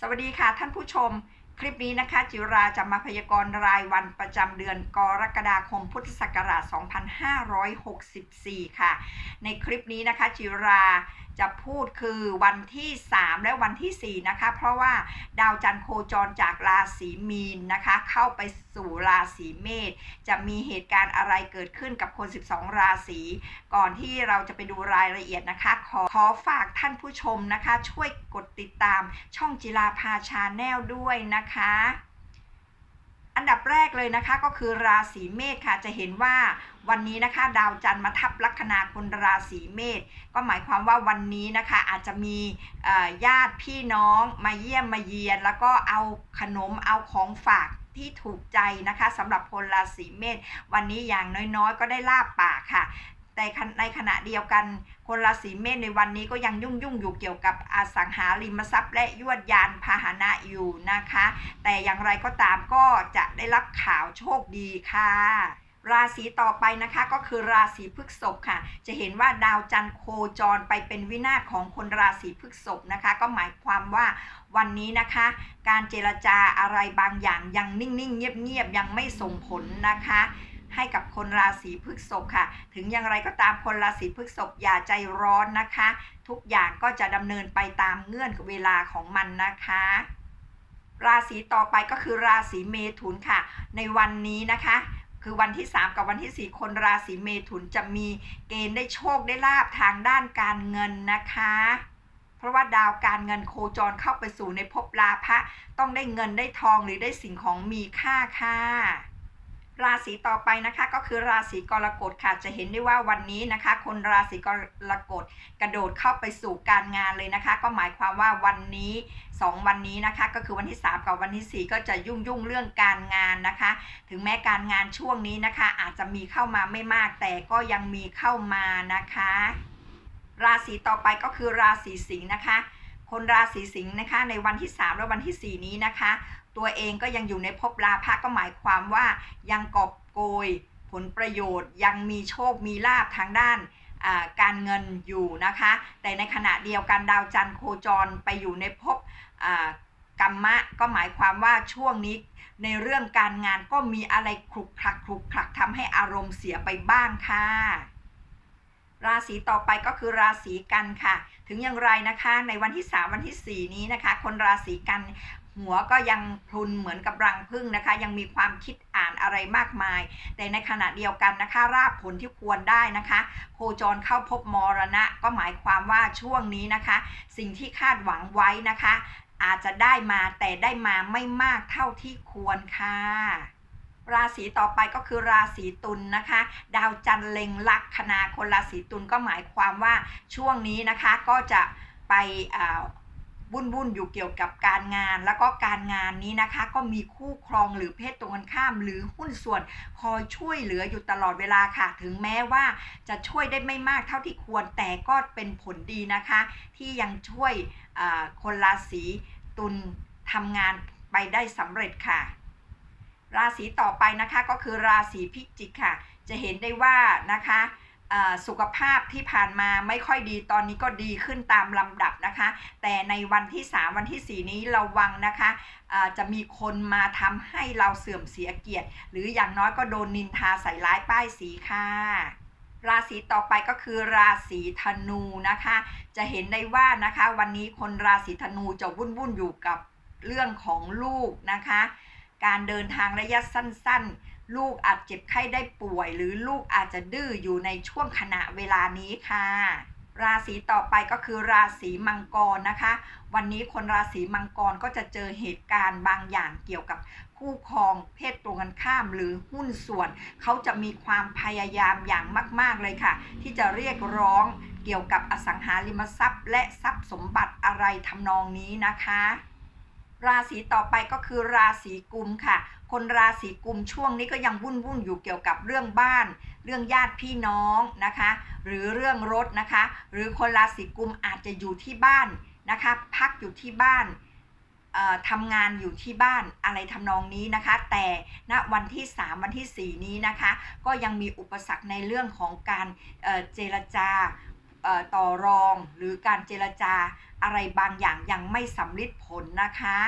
สวัสดีค่ะท่านผู้ชม คลิปนี้นะคะ จิราจะมาพยากรณ์รายวันประจำเดือนกรกฎาคมพุทธศักราช 2564 ค่ะ ในคลิปนี้นะคะ จิรา จะพูดคือวันที่ 3 และวันที่ 4 นะคะ เพราะว่าดาวจันทร์โคจรจากราศีมีนนะคะ เข้าไปสู่ราศีเมษจะมีเหตุการณ์อะไรเกิดขึ้นกับคน 12 ราศีก่อนที่เราจะไปดูรายละเอียดนะคะ ขอขอฝากท่านผู้ชมนะคะ ช่วยกดติดตามช่องจิราพาชาแนลด้วยนะคะ อันดับแรกเลยนะคะก็คือราศีเมษค่ะจะเห็นว่าวันนี้นะคะดาวจันทร์มาทับลัคนาคนราศีเมษก็หมายความว่าวันนี้นะคะอาจจะมีญาติพี่น้องมาเยี่ยมมาเยียน แล้วก็เอาขนมเอาของฝากที่ถูกใจนะคะสำหรับคนราศีเมษวันนี้อย่างน้อยๆ ก็ได้ลาบปากค่ะ แต่ในขณะเดียวกันคนราศีเมษในวันนี้ก็ยังยุ่งยุ่งอยู่เกี่ยวกับอสังหาริมทรัพย์และยวดยานพาหนะอยู่นะคะ แต่อย่างไรก็ตามก็จะได้รับข่าวโชคดีค่ะราศีต่อไปนะคะก็คือราศีพฤษภค่ะ จะเห็นว่าดาวจันทร์โคจรไปเป็นวินาศของคนราศีพฤษภนะคะ ก็หมายความว่าวันนี้นะคะ การเจรจาอะไรบางอย่างยังนิ่งๆ เงียบๆยังไม่ส่งผลนะคะ ให้กับคนราศีพฤษภค่ะ ถึงอย่างไรก็ตามคนราศีพฤษภอย่าใจร้อนนะคะ ทุกอย่างก็จะดำเนินไปตามเงื่อนเวลาของมันนะคะราศีต่อไปก็คือราศีเมถุนค่ะ ในวันนี้นะคะ คือวันที่ 3 กับวันที่ 4 คนราศีเมถุนจะมีเกณฑ์ได้โชคได้ลาบทางด้านการเงินนะคะ เพราะว่าดาวการเงินโคจรเข้าไปสู่ในภพลาภะต้องได้เงินได้ทองหรือได้สิ่งของมีค่าค่ะ ราศีต่อไปนะคะก็คือราศีกรกฎค่ะจะเห็นได้ว่าวันนี้นะคะ คนราศีกรกฎกระโดดเข้าไปสู่การงานเลยนะคะ ก็หมายความว่าวันนี้ 2 วันนี้นะคะ ก็คือวันที่ 3 กับวันที่ 4 ก็จะยุ่งยุ่งเรื่องการงานนะคะ ถึงแม้การงานช่วงนี้นะคะ อาจจะมีเข้ามาไม่มาก แต่ก็ยังมีเข้ามานะคะ ราศีต่อไปก็คือราศีสิงห์นะคะ คนราศีสิงห์นะคะ ในวันที่ 3 และวันที่ 4 นี้นะคะ ตัวเองก็ยังอยู่ในภพลาภะก็หมายความว่ายังกอบโกยผลประโยชน์ ยังมีโชคมีลาภทางด้านาการเงินอยู่นะคะ แต่ในขณะเดียวกันดาวจันทร์โคจรไปอยู่ในภพกรรมะก็หมายความว่าช่วงนี้ในเรื่องการงานก็มีอะไรคลุกคลักคลุกคลักทำให้อารมณ์เสียไปบ้างค่ะ ศีต่อไปก็คือราศีกันค่ะ ถึงอย่างไรนะคะ ในวันที่ 3 วันที่ 4 นี้นะคะ คนราศีกันหัวก็ยังพลุนเหมือนกับรังผึ้งนะคะ ยังมีความคิดอ่านอะไรมากมาย แต่ในขณะเดียวกันนะคะราบผลที่ควรได้นะคะ โคจรเข้าพบมรณะ ก็หมายความว่าช่วงนี้นะคะ สิ่งที่คาดหวังไว้นะคะ อาจจะได้มาแต่ได้มาไม่มากเท่าที่ควรค่ะ ราศีต่อไปก็คือราศีตุลนะคะ ดาวจันทร์เล็งลัคนาคนราศีตุลก็หมายความว่าช่วงนี้นะคะก็จะไปวุ่นวุ่นอยู่เกี่ยวกับการงาน แล้วก็การงานนี้นะคะ ก็มีคู่ครองหรือเพศตรงกันข้าม หรือหุ้นส่วนคอยช่วยเหลืออยู่ตลอดเวลาค่ะ ถึงแม้ว่าจะช่วยได้ไม่มากเท่าที่ควรแต่ก็เป็นผลดีนะคะ ที่ยังช่วยคนราศีตุลทำงานไปได้สำเร็จค่ะ ราศีต่อไปนะคะก็คือราศีพิจิกค่ะ จะเห็นได้ว่านะคะสุขภาพที่ผ่านมาไม่ค่อยดีตอนนี้ก็ดีขึ้นตามลำดับนะคะ แต่ในวันที่ 3 วันที่ 4 นี้ระวังนะคะอ่าจะมีคนมาทำให้เราเสื่อมเสียเกียรติ หรืออย่างน้อยก็โดนนินทาใส่ร้ายป้ายสีค่ะราศีต่อไปก็คือราศีธนูนะคะ จะเห็นได้ว่านะคะ วันนี้คนราศีธนูจะวุ่นวุ่นอยู่กับเรื่องของลูกนะคะ การเดินทางระยะสั้น ๆ ลูกอาจเจ็บไข้ได้ป่วย หรือลูกอาจจะดื้ออยู่ในช่วงขณะเวลานี้ค่ะ ราศีต่อไปก็คือราศีมังกรนะคะ วันนี้คนราศีมังกรก็จะเจอเหตุการณ์บางอย่างเกี่ยวกับคู่ครองเพศตรงกันข้ามหรือหุ้นส่วน เขาจะมีความพยายามอย่างมาก ๆเลยค่ะ ที่จะเรียกร้องเกี่ยวกับอสังหาริมทรัพย์ และทรัพย์สมบัติอะไรทำนองนี้นะคะ ราศีต่อไปก็คือราศีกุมค่ะ คนราศีกุมช่วงนี้ก็ยังวุ่นวุ่นอยู่เกี่ยวกับเรื่องบ้าน เรื่องญาติพี่น้องนะคะ หรือเรื่องรถนะคะ หรือคนราศีกุมอาจจะอยู่ที่บ้านนะคะ พักอยู่ที่บ้านทำงานอยู่ที่บ้านอะไรทำนองนี้นะคะ แต่ณวันที่ 3 วันที่ 4 นี้นะคะ ก็ยังมีอุปสรรคในเรื่องของการเเจรจา ต่อรองหรือการเจรจาอะไรบางอย่างยังไม่สำลิดผลนะคะ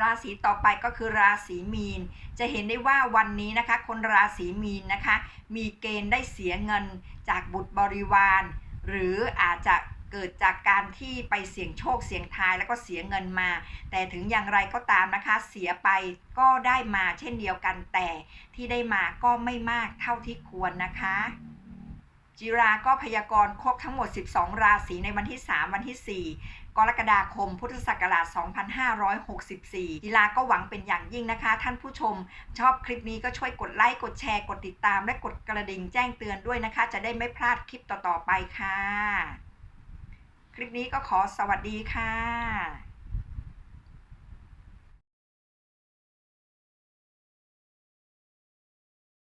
ราศีต่อไปก็คือราศีมีน จะเห็นได้ว่าวันนี้นะคะ คนราศีมีนนะคะ มีเกณฑ์ได้เสียเงินจากบุตรบริวาร หรืออาจจะเกิดจากการที่ไปเสี่ยงโชคเสี่ยงทายแล้วก็เสียเงินมา แต่ถึงอย่างไรก็ตามนะคะ เสียไปก็ได้มาเช่นเดียวกันแต่ที่ได้มาก็ไม่มากเท่าที่ควรนะคะ จิราก็พยากรณ์ครบทั้งหมด 12 ราศีในวันที่ 3 วันที่ 4 กรกฎาคม พุทธศักราช 2564จิราก็หวังเป็นอย่างยิ่งนะคะ ท่านผู้ชม ชอบคลิปนี้ก็ช่วยกดไลค์ กดแชร์ กดติดตาม และกดกระดิ่งแจ้งเตือนด้วยนะคะ จะได้ไม่พลาดคลิปต่อ ๆ ไปค่ะ คลิปนี้ก็ขอสวัสดีค่ะ